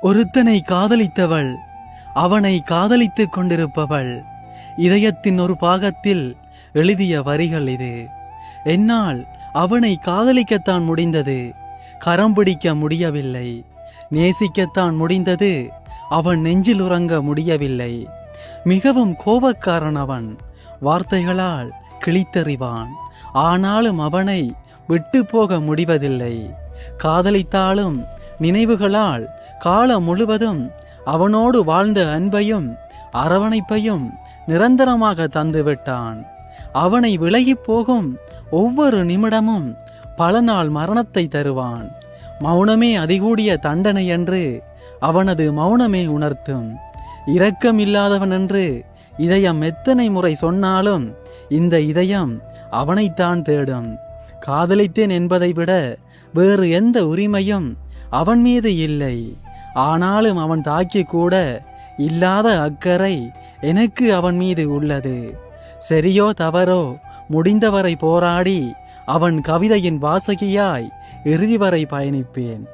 ஒருத்தனை காதலித்தவள் அவனை காதலித்துக் கொண்டிருப்பவள். இதயத்தின் ஒரு பாகத்தில் எழுதிய வரிகள் இது. என்னால் அவனை காதலிக்கத்தான் முடிந்தது. கரம் பிடிக்க முடியவில்லை. நேசிக்கத்தான் முடிந்தது. அவன் நெஞ்சில் உறங்க முடியவில்லை. மிகவும் கோபக்காரன் அவன். வார்த்தைகளால் கிழித்தறிவான். ஆனாலும் அவனை விட்டு போக முடிவதில்லை. காதலித்தாலும் நினைவுகளால் காலம் முழுவதும் அவனோடு வாழ்ந்த அன்பையும் அரவணைப்பையும் நிரந்தரமாக தந்துவிட்டான். அவனை விலகிப் போகும் ஒவ்வொரு நிமிடமும் பல நாள் மரணத்தை தருவான். மௌனமே அதிகூடிய தண்டனை என்று அவனது மௌனமே உணர்த்தும். இரக்கம் இல்லாதவன் என்று இதயம் எத்தனை முறை சொன்னாலும் இந்த இதயம் அவனைத்தான் தேடும். காதலித்தேன் என்பதை விட வேறு எந்த உரிமையும் அவன் மீது இல்லை. ஆனாலும் அவன் தாக்கி கூட இல்லாத அக்கறை எனக்கு அவன் மீது உள்ளது. சரியோ தவறோ முடிந்தவரை போராடி அவன் கவிதையின் வாசகியாய் இறுதி வரை பயணிப்பேன்.